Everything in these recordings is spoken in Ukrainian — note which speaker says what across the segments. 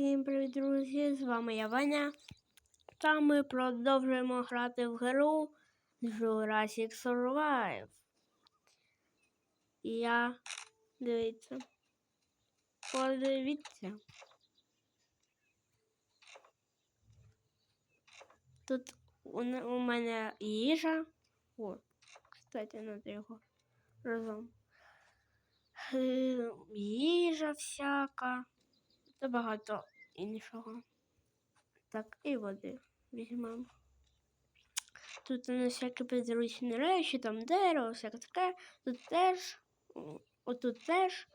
Speaker 1: Всім привіт, друзі! З вами я Ваня. Та ми продовжуємо грати в гру Jurassic Survive. Я дивіться. Подивіться. Тут у, у мене їжа. О, кстати, надо його разом. Е, Їжа всяка та багато іншого. Так, і води візьмемо. Тут у нас всякі підручні речі, там дерево, всяке таке. Тут теж, отут теж,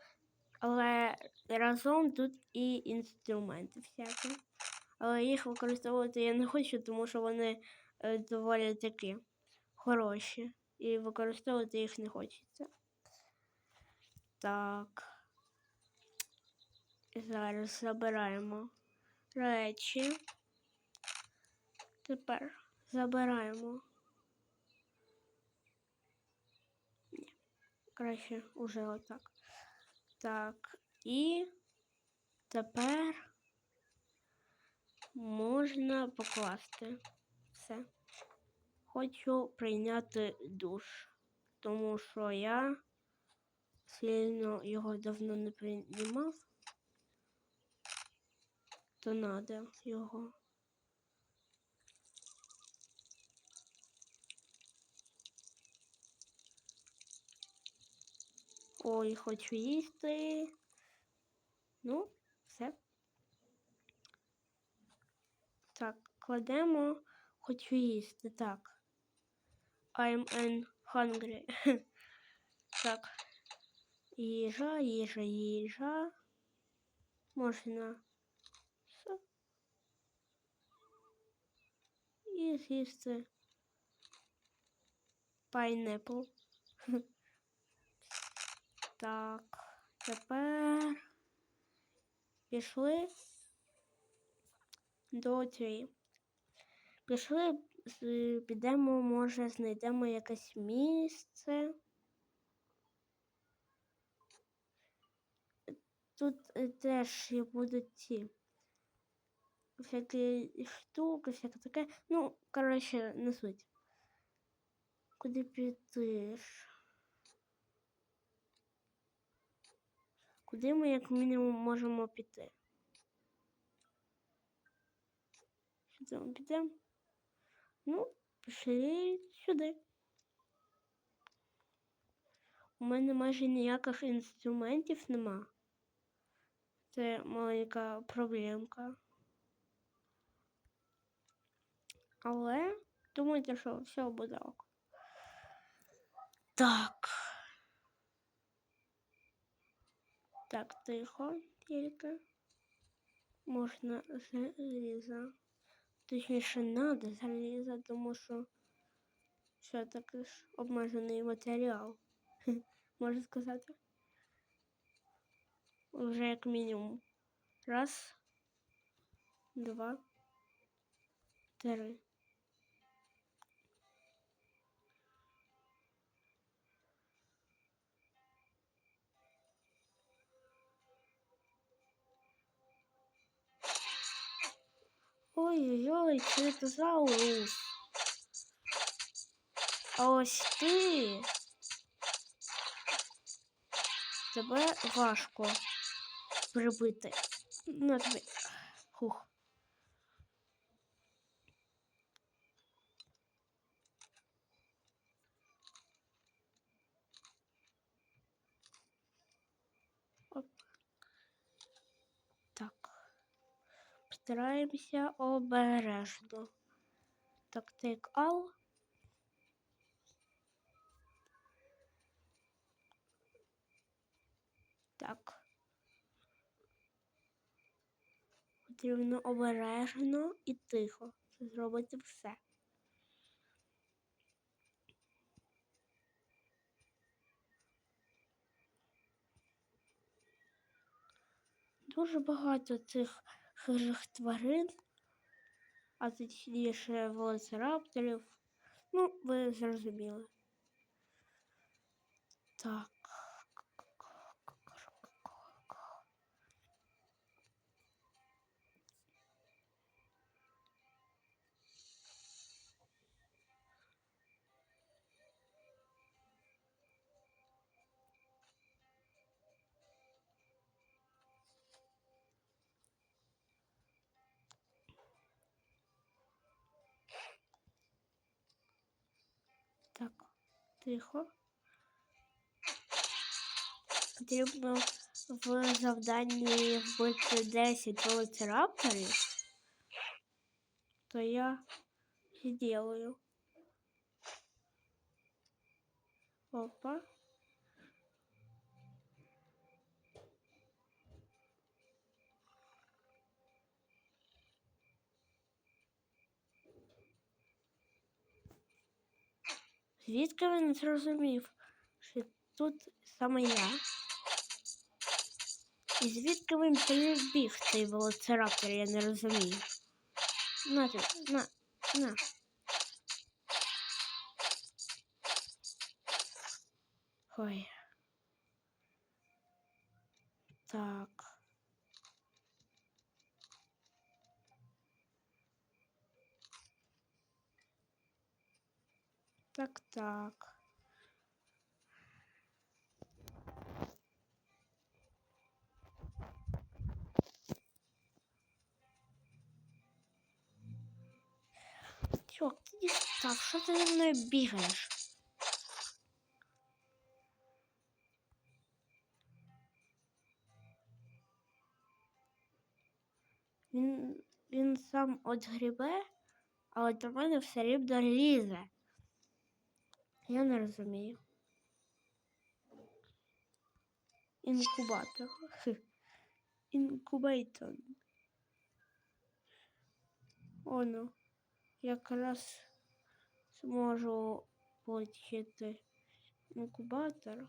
Speaker 1: але разом тут і інструменти всякі. Але їх використовувати я не хочу, тому що вони е, доволі такі хороші. І використовувати їх не хочеться. Так. Зараз забираємо речі. Тепер забираємо. Ні, краще уже отак. Так, і тепер можна покласти все. Хочу прийняти душ, тому що я сильно його давно не приймав то надо його. Ой, хочу їсти. Ну, все. Так, кладемо, хочу їсти. Так. I'm an hungry. так. Їжа, їжа, їжа. Можна все. І з'їсти пайнепл. Так, тепер пішли до цієї. Пішли, підемо, може, знайдемо якесь місце. Тут е, теж будуть ці всякі штуки, всяке таке. Ну, коротше, не суть. Куди піти? Куди ми, як мінімум, можемо піти? Сюди ми підемо. Ну, пішли сюди. У мене майже ніяких інструментів нема. Це маленька проблемка. Але думайте, що все буде ок. Так. Так, тихо, тільки. Можна заліза. Точніше, надо заліза, тому що все таки ж обмежений матеріал. Можна сказати. Вже як мінімум. Раз, два, три. Ой-ой-ой, заус. А ось ти. Тебе важко прибити. На тобі. Хух. Оп. Так. Постараємося обережно. Так, take all. Так. Потрібно обережно і тихо зробити все. Дуже багато цих хижих тварин, а точніше велоцирапторів. Ну, ви зрозуміли. Так. Тихо. Потрібно в завданні вбити 10 велоцирапторів. То я і делаю. Опа. Звідки він зрозумів, що тут саме я? І звідки він прибіг цей велоцираптор, я не розумію. На, ти, на, на. Ой. Так. Так, так. Ти дістав, що ти за мною бігаєш? Він, він сам от грібе, але до мене все рівно лізе. Я не розумію. Інкубатор. Хе. Інкубейтор. Оно. Якраз зможу отримати інкубатор.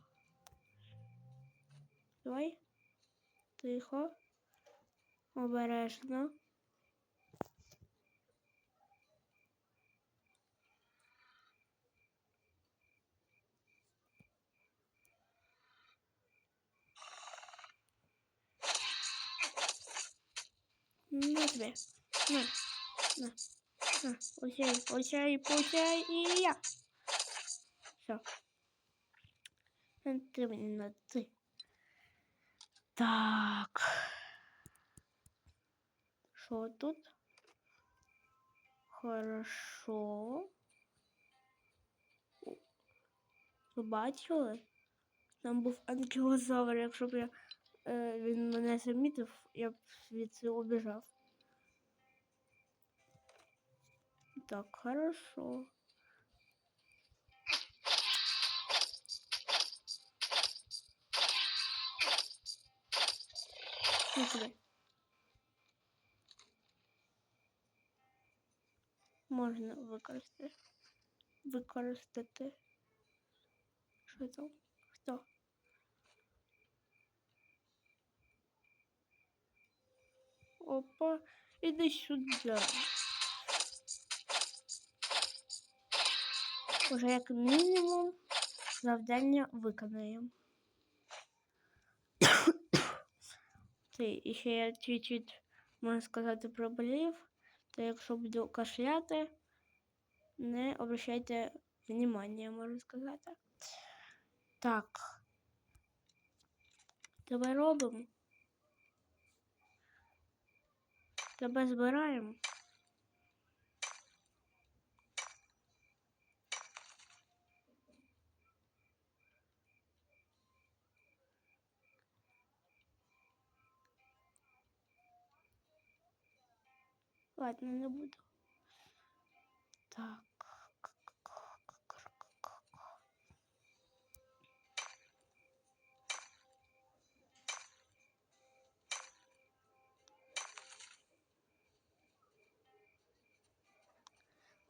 Speaker 1: Давай. Тихо. Обережно. На тебе. На. На. На. Получай, получай, получай. И я. Все. Ты мне надо. Ты. Так. Що тут? Хорошо. Ви бачили? Там був анкілозавр, якщо б я, він мене замітив, я б звідси убіжав. Так, хорошо. Можна використати. Використати. Що там? Хто? Опа, іди сюди. Уже як мінімум завдання виконаємо. Ти, і ще я чуть-чуть, можна сказати, проболів. То якщо буду кашляти, не обращайте внимання, можна сказати. Так. Тебе робимо. Тебе збираємо. Ладно, не буду. Так.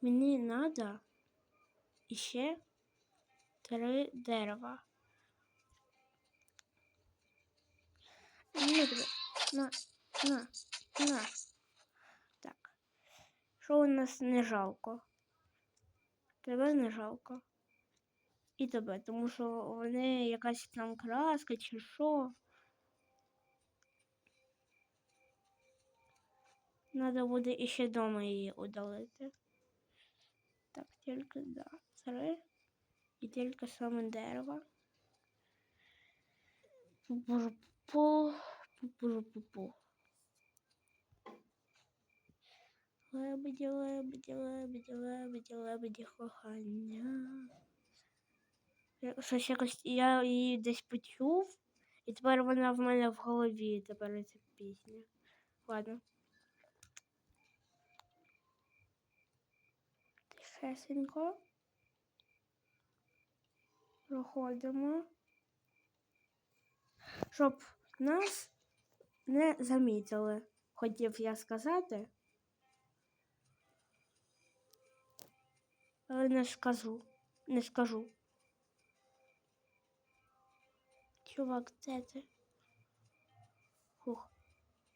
Speaker 1: Мені надо ще три дерева. На, на, на, на. Так. Що у нас не жалко? Тебе не жалко. І тебе, тому що вони якась там краска чи що. Надо буде іще дома її удалити. Тільки да. Три. І тільки саме дерево. Пу-пу-пу. Пу-пу-пу-пу. Лебеді, лебеді, лебеді, лебеді, лебеді, кохання. Щось якось я її десь почув, і тепер вона в мене в голові, тепер ця пісня. Ладно. Тихесенько. Проходимо. Щоб нас не замітили, хотів я сказати. Але не скажу. Не скажу. Чувак, де ти? Фух,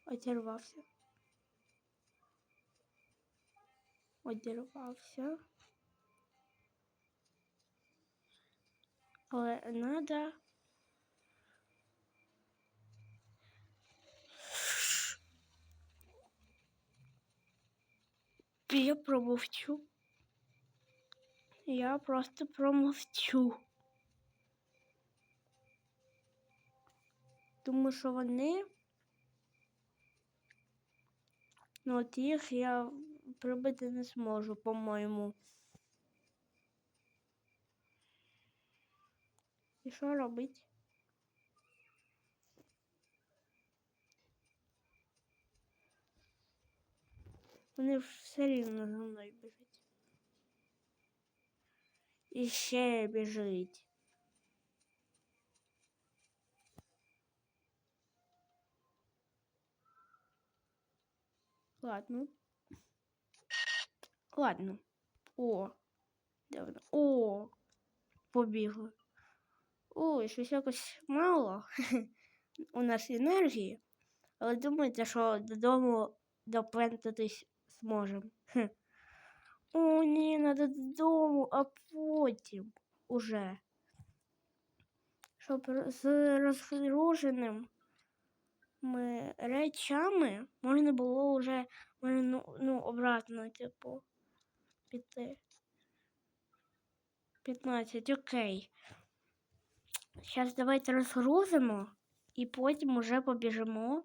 Speaker 1: одірвався. Одірвався. Але надо. Я промовчу. Я просто промовчу. Тому що вони. Ну, от їх я прибити не зможу, по-моєму. І що робить? Вони ж все рівно за мною біжать. І ще біжить. Ладно. Ладно. О. Де вона? О. Побігли. Ой, щось якось мало у нас енергії. Але думаєте, що додому доплентатись зможемо. О, ні, треба додому, а потім уже. Щоб з розгруженим ми речами можна було вже ну, ну, обратно, типу, піти. 15, окей. Зараз давайте розгрузимо і потім уже побіжимо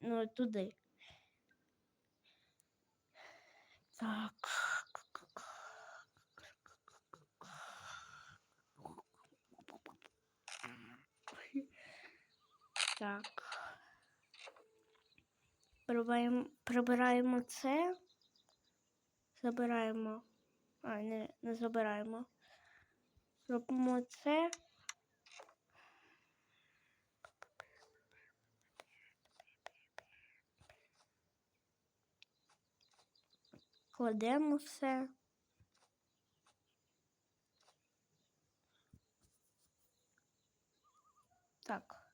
Speaker 1: ну, туди. Так. Так. Прибираємо, прибираємо це. Забираємо. А, не, не забираємо. Робимо це. Кладемо все. Так.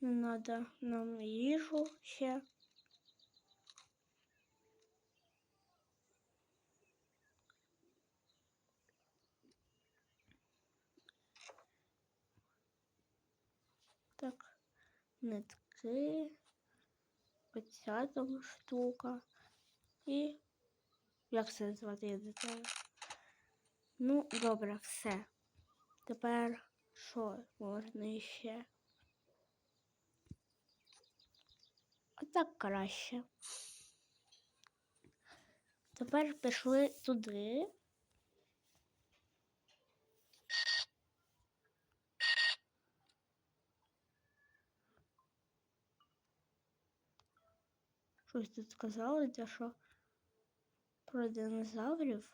Speaker 1: Надо нам їжу ще. Так, нитки. Оця там штука. І як це звати я. Ну, добре, все. Тепер що можна ще? Отак краще. Тепер пішли туди. Щось тут сказали, те, що про динозаврів.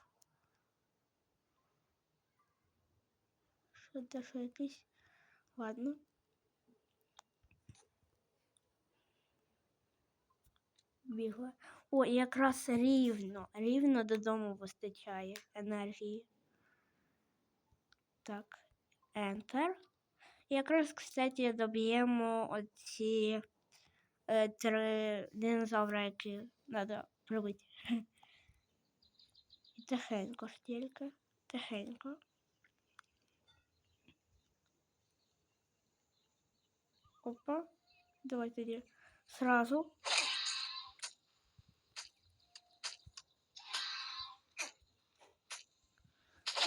Speaker 1: Що те, що якийсь. Ладно. Бігла. О, якраз рівно, рівно додому вистачає енергії. Так, Enter. Якраз, кстати, доб'ємо оці е, три динозавра, які треба прибити. І тихенько ж тільки. Тихенько. Опа. Давай тоді сразу.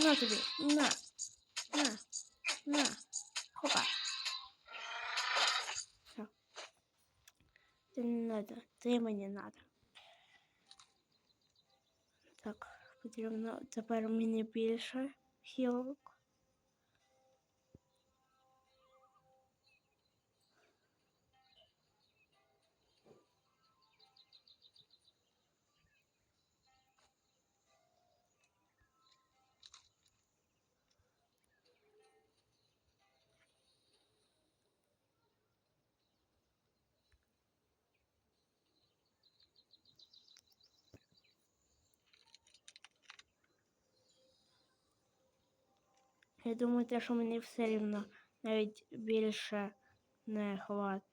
Speaker 1: На тобі, на, на, на, хопа. Все. Ти не надо, ти мені надо. Так, Потрібно тепер мені більше хілок. Я думаю, те, що мені все рівно навіть більше не хватить.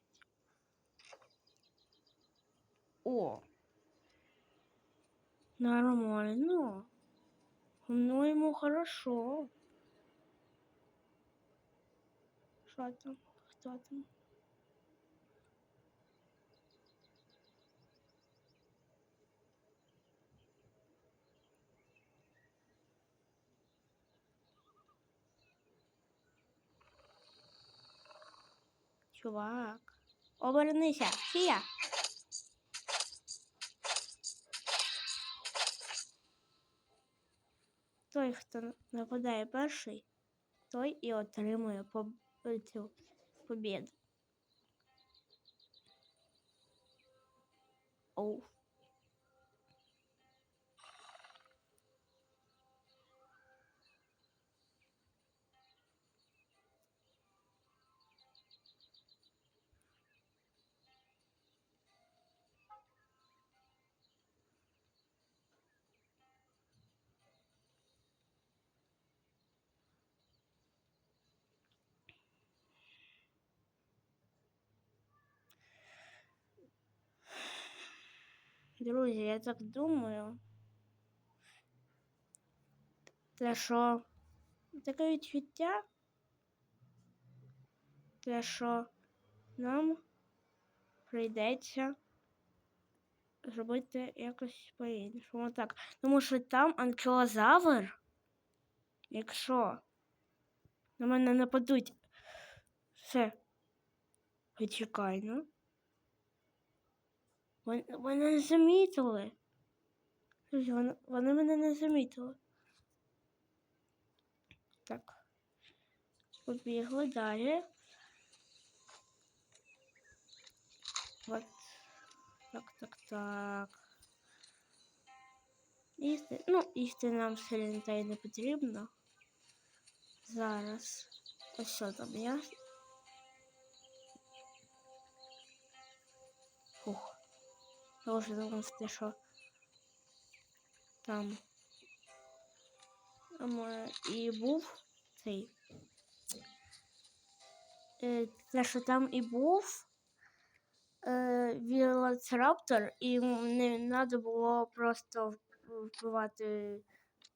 Speaker 1: О. Нормально. Ну, ему хорошо. Что там? Кто там? Чувак. Обернися, Фія. Той, хто нападає перший, той і отримує поб... цю побіду. Оу. Друзі, я так думаю. Те, що таке відчуття, те, що нам прийдеться зробити якось по-іншому. Так, тому що там анкілозавр, якщо на мене нападуть, все, почекай, ну. Вони, вони не замітили. Вони, вони мене не замітили. Так. Побігли далі. От. Так, так, так. Їсти. Ну, їсти нам сильно та й не потрібно. Зараз. Ось що там я. Вже думав, що там і був цей. Е, Те, що там і був Вілоцираптор, і не треба було просто вбивати,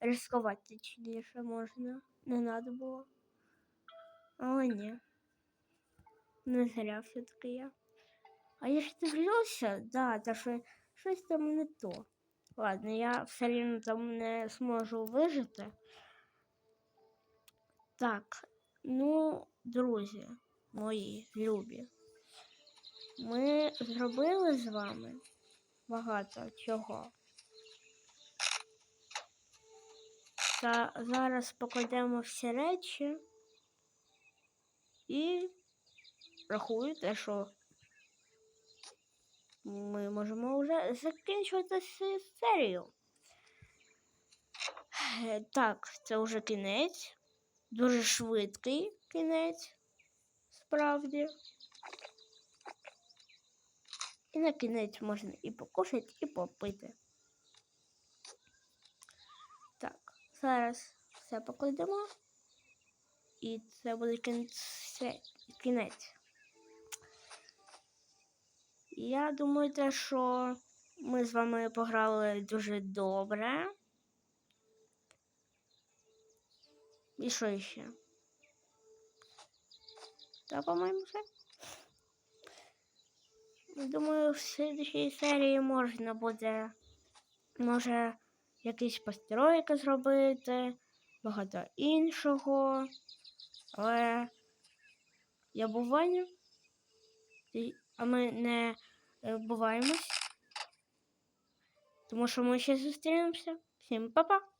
Speaker 1: ризикувати, точніше можна. Не треба було. Але ні. Не зря все-таки я. А я ж дивлюся, да, та що щось там не то. Ладно, я все рівно там не зможу вижити. Так, ну, друзі мої любі, ми зробили з вами багато чого. Та зараз покладемо всі речі і рахую те, що ми можемо вже закінчувати серію. Е, Так, це вже кінець. Дуже швидкий кінець, справді. І на кінець можна і покушати, і попити. Так, зараз все покладемо. І це буде кінце- кінець. Я думаю, те, що ми з вами пограли дуже добре. І що ще? Та, по-моєму, все. Думаю, в слідчій серії можна буде, може, якісь постройки зробити, багато іншого. Але я був Ваня, і- а ми не вбиваємось. буваємось, тому що ми ще зустрінемося. Всім па-па!